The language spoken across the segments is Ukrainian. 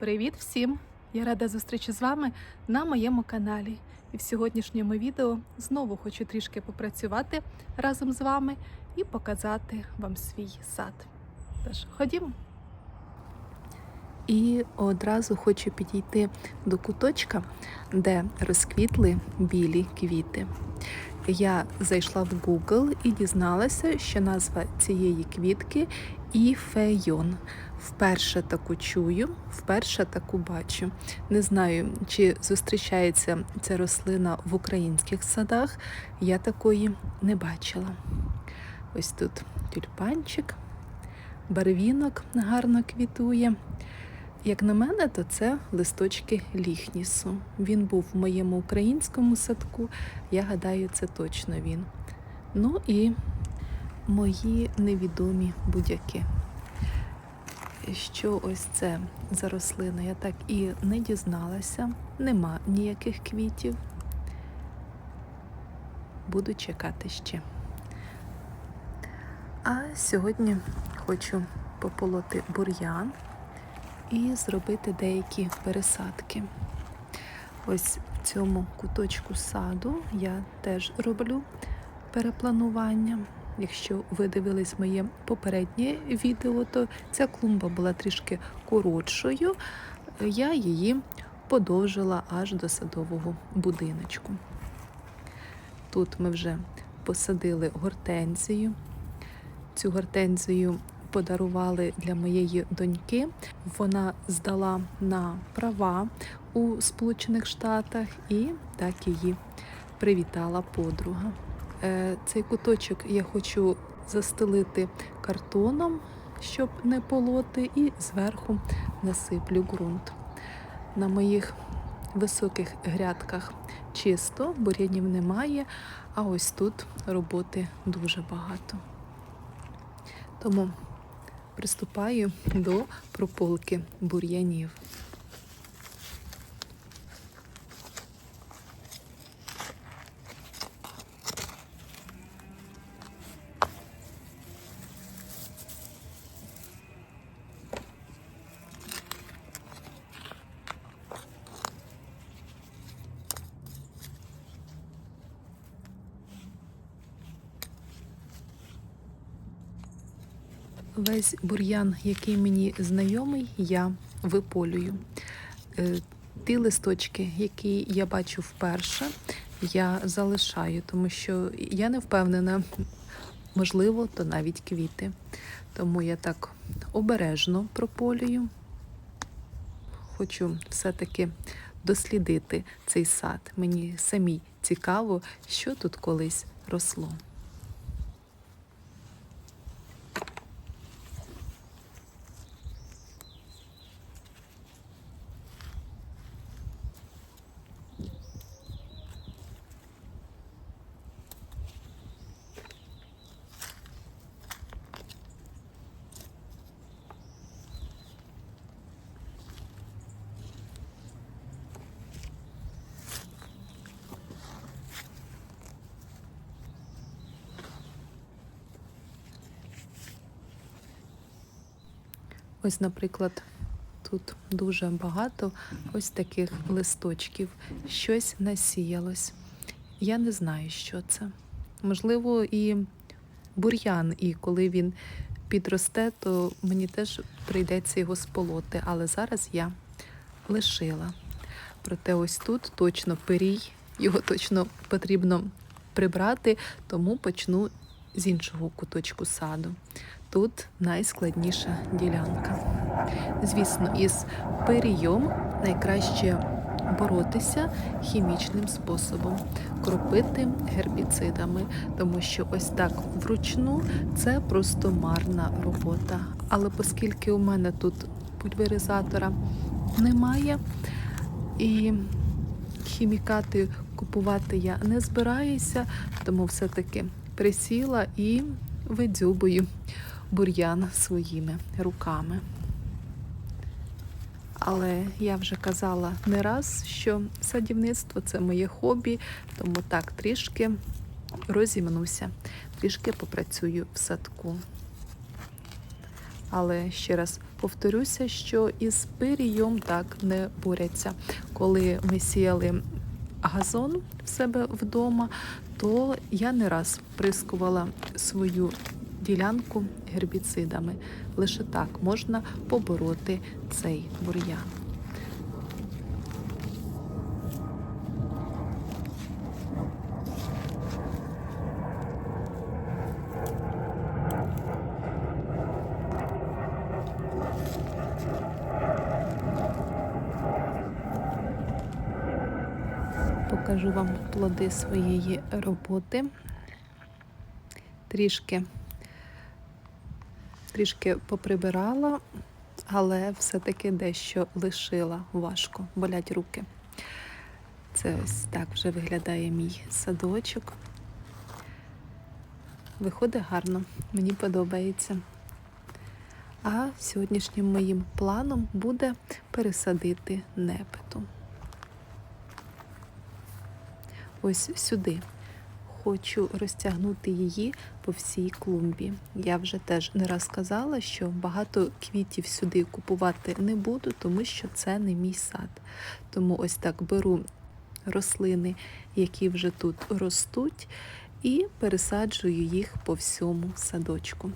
Привіт всім! Я рада зустрічі з вами на моєму каналі. І в сьогоднішньому відео знову хочу трішки попрацювати разом з вами і показати вам свій сад. Тож, ходімо. І одразу хочу підійти до куточка, де розквітли білі квіти. Я зайшла в Google і дізналася, що назва цієї квітки іфейон. Вперше таку чую, вперше таку бачу. Не знаю, чи зустрічається ця рослина в українських садах. Я такої не бачила. Ось тут тюльпанчик, барвінок гарно квітує. Як на мене, то це листочки ліхнісу. Він був в моєму українському садку. Я гадаю, це точно він. Ну і мої невідомі будяки. Що ось це за рослина, я так і не дізналася. Нема ніяких квітів. Буду чекати ще. А сьогодні хочу пополоти бур'ян і зробити деякі пересадки. Ось в цьому куточку саду я теж роблю перепланування. Якщо ви дивились моє попереднє відео, то ця клумба була трішки коротшою. Я її подовжила аж до садового будиночку. Тут ми вже посадили гортензію. Цю гортензію подарували для моєї доньки. Вона здала на права у Сполучених Штатах і так її привітала подруга. Е, Цей куточок я хочу застелити картоном, щоб не полоти, і зверху насиплю ґрунт. На моїх високих грядках чисто, бур'янів немає, а ось тут роботи дуже багато. Тому приступаю до прополки бур'янів. Весь бур'ян, який мені знайомий, я виполюю. Е, Ті листочки, які я бачу вперше, я залишаю, тому що я не впевнена, можливо, то навіть квіти. Тому я так обережно прополюю. Хочу все-таки дослідити цей сад. Мені самій цікаво, що тут колись росло. Ось, наприклад, тут дуже багато ось таких листочків. Щось насіялось. Я не знаю, що це. Можливо, і бур'ян, і коли він підросте, то мені теж прийдеться його сполоти. Але зараз я лишила. Проте ось тут точно пирій, його точно потрібно прибрати, тому почну з іншого куточку саду. Тут найскладніша ділянка. Звісно, із пирійом найкраще боротися хімічним способом, кропити гербіцидами, тому що ось так вручну це просто марна робота. Але оскільки у мене тут пульверизатора немає, і хімікати купувати я не збираюся, тому все-таки присіла і видзюбую бур'ян своїми руками. Але я вже казала не раз, що садівництво це моє хобі, тому так трішки розімнуся, трішки попрацюю в садку. Але ще раз повторюся, що із пирієм так не борються. Коли ми сіяли газон в себе вдома, то я не раз прискувала свою ділянку гербіцидами. Лише так можна побороти цей бур'ян. Покажу вам плоди своєї роботи. Трішки, трішки поприбирала, але все-таки дещо лишила важко, болять руки. Це ось так вже виглядає мій садочок. Виходить гарно, мені подобається. А сьогоднішнім моїм планом буде пересадити непету. Ось сюди. Хочу розтягнути її по всій клумбі. Я вже теж не раз казала, що багато квітів сюди купувати не буду, тому що це не мій сад. Тому ось так беру рослини, які вже тут ростуть, і пересаджую їх по всьому садочку.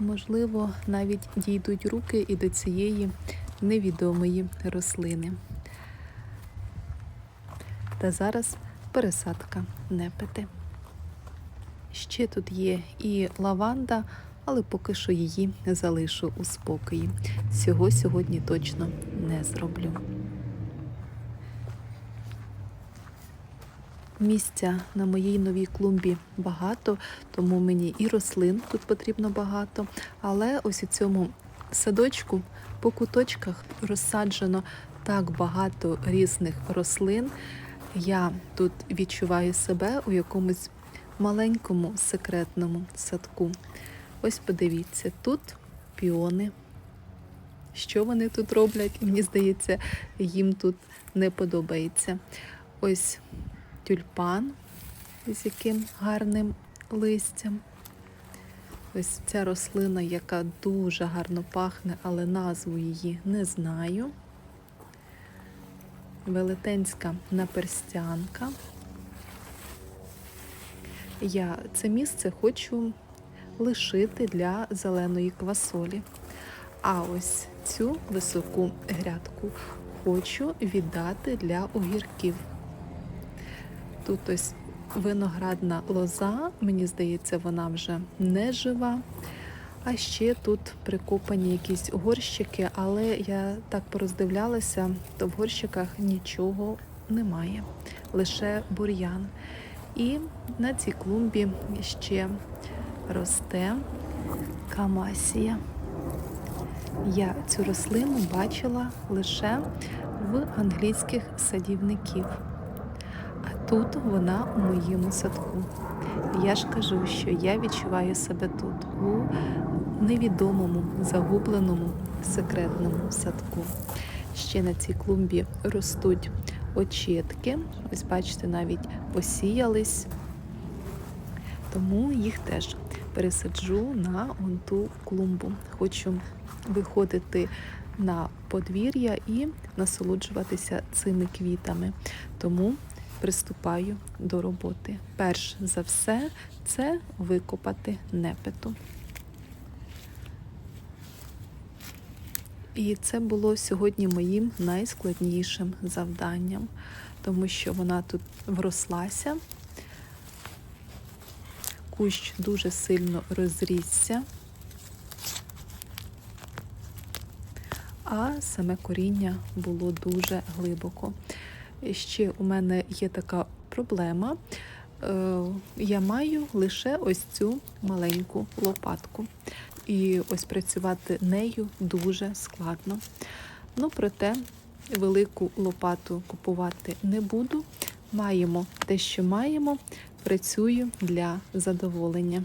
Можливо, навіть дійдуть руки і до цієї невідомої рослини. Та зараз пересадка непити. Ще тут є і лаванда, але поки що її залишу у спокої. Цього сьогодні точно не зроблю. Місця на моїй новій клумбі багато, тому мені і рослин тут потрібно багато. Але ось у цьому садочку по куточках розсаджено так багато різних рослин. Я тут відчуваю себе у якомусь маленькому секретному садку. Ось подивіться, тут піони. Що вони тут роблять? Мені здається, їм тут не подобається. Ось тюльпан з яким гарним листям. Ось ця рослина, яка дуже гарно пахне, але назву її не знаю велетенська наперстянка. Я це місце хочу лишити для зеленої квасолі. А ось цю високу грядку хочу віддати для огірків. Тут ось виноградна лоза, мені здається, вона вже не жива. А ще тут прикопані якісь горщики, але я так пороздивлялася, то в горщиках нічого немає, лише бур'ян. І на цій клумбі ще росте камасія. Я цю рослину бачила лише в англійських садівників. А тут вона у моєму садку. Я ж кажу, що я відчуваю себе тут, у невідомому, загубленому секретному садку. Ще на цій клумбі ростуть очітки. Ось, бачите, навіть посіялись, тому їх теж пересаджу на ту клумбу. Хочу виходити на подвір'я і насолоджуватися цими квітами. Тому приступаю до роботи. Перш за все, це викопати непету. І це було сьогодні моїм найскладнішим завданням, тому що вона тут врослася, кущ дуже сильно розрісся, а саме коріння було дуже глибоко. Ще у мене є така проблема. Е, я маю лише ось цю маленьку лопатку. І ось працювати нею дуже складно. Ну, проте велику лопату купувати не буду. Маємо те, що маємо, працюю для задоволення.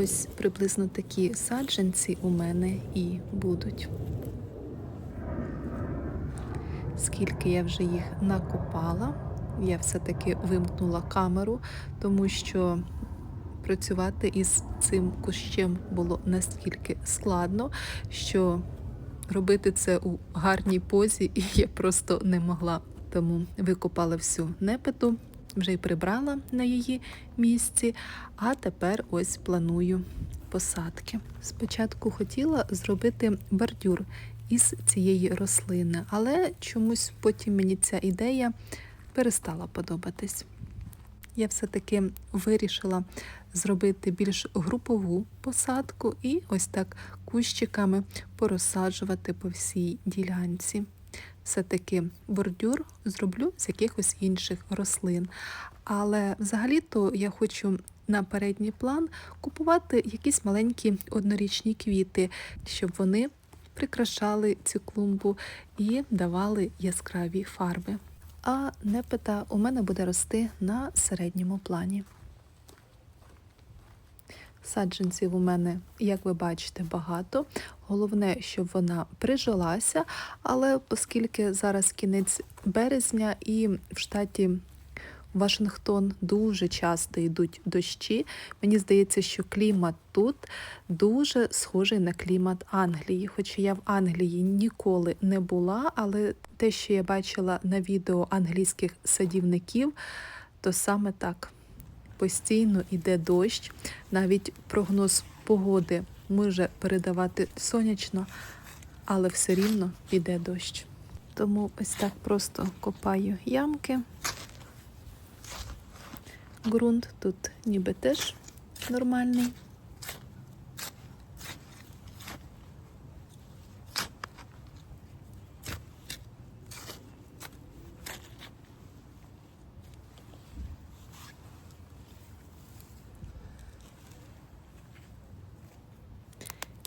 Ось приблизно такі саджанці у мене і будуть. Скільки я вже їх накопала, я все-таки вимкнула камеру, тому що працювати із цим кущем було настільки складно, що робити це у гарній позі я просто не могла. Тому викопала всю непиту, вже й прибрала на її місці, а тепер ось планую посадки. Спочатку хотіла зробити бордюр із цієї рослини, але чомусь потім мені ця ідея перестала подобатись. Я все-таки вирішила зробити більш групову посадку і ось так кущиками порозсаджувати по всій ділянці. Все-таки бордюр зроблю з якихось інших рослин. Але взагалі-то я хочу на передній план купувати якісь маленькі однорічні квіти, щоб вони прикрашали цю клумбу і давали яскраві фарби. А непета у мене буде рости на середньому плані. Саджанців у мене, як ви бачите, багато. Головне, щоб вона прижилася, але оскільки зараз кінець березня і в штаті Вашингтон дуже часто йдуть дощі, мені здається, що клімат тут дуже схожий на клімат Англії. Хоча я в Англії ніколи не була, але те, що я бачила на відео англійських садівників, то саме так постійно йде дощ, навіть прогноз погоди може передавати сонячно, але все рівно йде дощ. Тому ось так просто копаю ямки. Ґрунт тут ніби теж нормальний.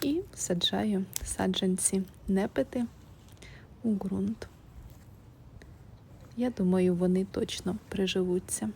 І саджаю саджанці непити у ґрунт. Я думаю, вони точно приживуться.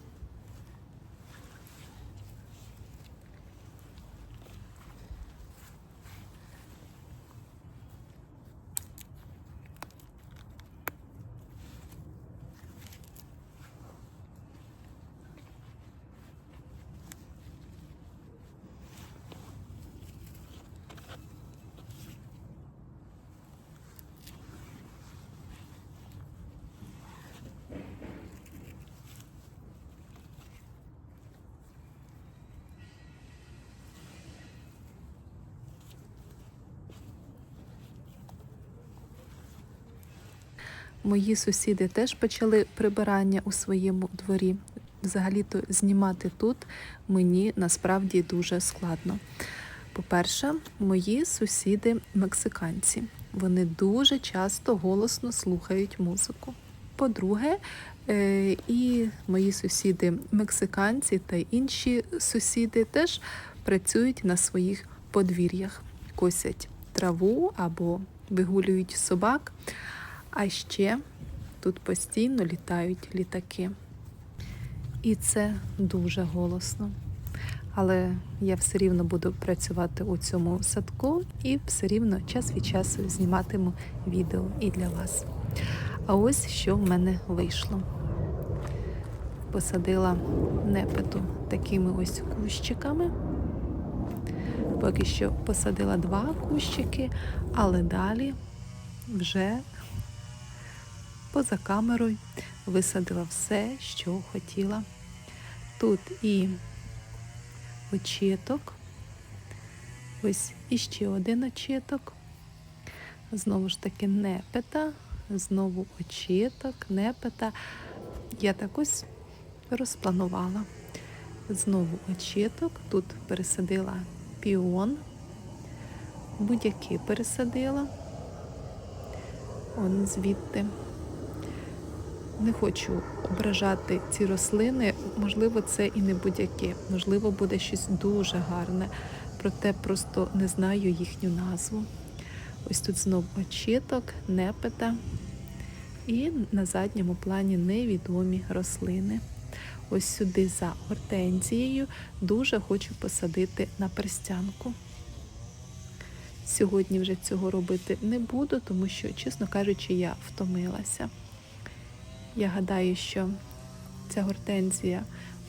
Мої сусіди теж почали прибирання у своєму дворі. Взагалі-то знімати тут мені насправді дуже складно. По-перше, мої сусіди мексиканці. Вони дуже часто голосно слухають музику. По-друге, е, і мої сусіди мексиканці та інші сусіди теж працюють на своїх подвір'ях, косять траву або вигулюють собак. А ще тут постійно літають літаки. І це дуже голосно. Але я все рівно буду працювати у цьому садку і все рівно час від часу зніматиму відео і для вас. А ось що в мене вийшло. Посадила непету такими ось кущиками. Поки що посадила два кущики, але далі вже поза камерою висадила все, що хотіла. Тут і очіток, ось іще один очіток. Знову ж таки непета, знову очіток, непета. Я так ось розпланувала. Знову очіток, тут пересадила піон, будь-які пересадила. Он звідти. Не хочу ображати ці рослини, можливо, це і не будь-яке, можливо, буде щось дуже гарне, проте просто не знаю їхню назву. Ось тут знов очіток, непета і на задньому плані невідомі рослини. ось сюди за гортензією дуже хочу посадити на перстянку. Сьогодні вже цього робити не буду, тому що, чесно кажучи, я втомилася. Я гадаю, що ця гортензія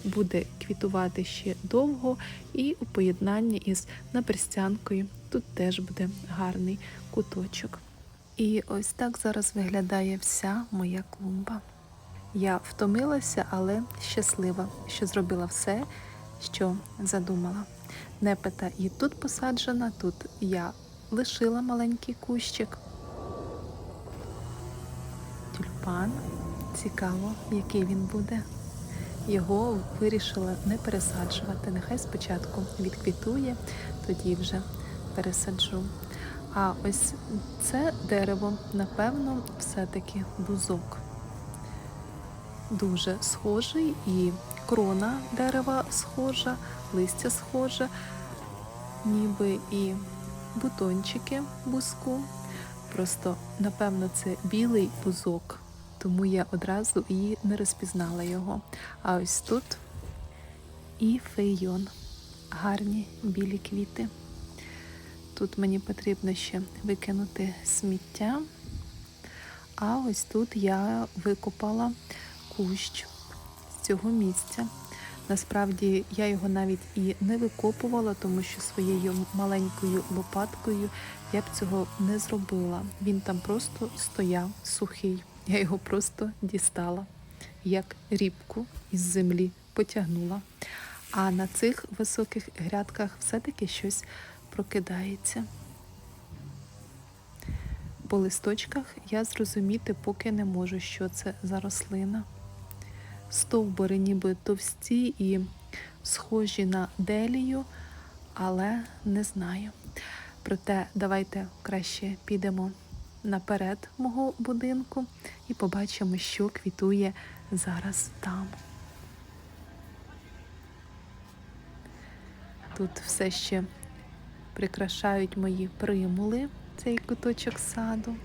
буде квітувати ще довго, і у поєднанні із наперстянкою тут теж буде гарний куточок. І ось так зараз виглядає вся моя клумба. Я втомилася, але щаслива, що зробила все, що задумала. Непета і тут посаджена, тут я лишила маленький кущик. Тюльпан. Цікаво, який він буде. Його вирішила не пересаджувати. Нехай спочатку відквітує, тоді вже пересаджу. А ось це дерево, напевно, все-таки бузок. Дуже схожий, і крона дерева схожа, листя схоже, ніби і бутончики бузку. Просто, напевно, це білий бузок, тому я одразу і не розпізнала його. А ось тут і феййон. Гарні білі квіти. Тут мені потрібно ще викинути сміття. А ось тут я викопала кущ з цього місця. Насправді я його навіть і не викопувала, тому що своєю маленькою лопаткою я б цього не зробила. Він там просто стояв сухий. Я його просто дістала, як рібку із землі потягнула. А на цих високих грядках все-таки щось прокидається. По листочках я зрозуміти поки не можу, що це за рослина. Стовбури ніби товсті і схожі на делію, але не знаю. Проте давайте краще підемо наперед мого будинку і побачимо, що квітує зараз там. Тут все ще прикрашають мої примули цей куточок саду.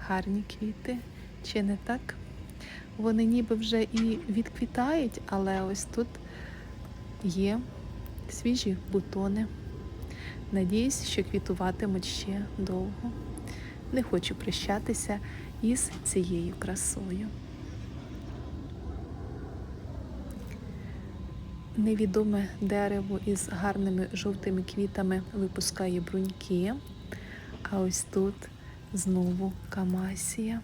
Гарні квіти, чи не так? Вони ніби вже і відквітають, але ось тут є свіжі бутони. Надіюсь, що квітуватимуть ще довго. Не хочу прощатися із цією красою. Невідоме дерево із гарними жовтими квітами випускає бруньки. А ось тут знову камасія.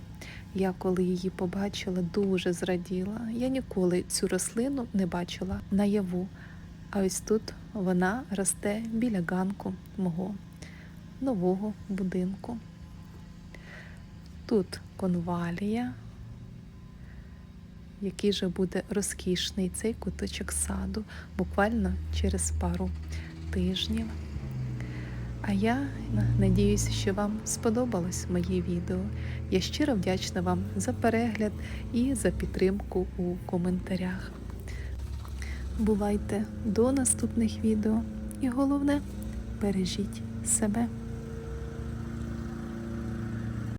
Я коли її побачила, дуже зраділа. Я ніколи цю рослину не бачила наяву. А ось тут вона росте біля ганку мого нового будинку. Тут конвалія, який же буде розкішний цей куточок саду буквально через пару тижнів. А я надіюся, що вам сподобалось моє відео. Я щиро вдячна вам за перегляд і за підтримку у коментарях. Бувайте до наступних відео і головне бережіть себе.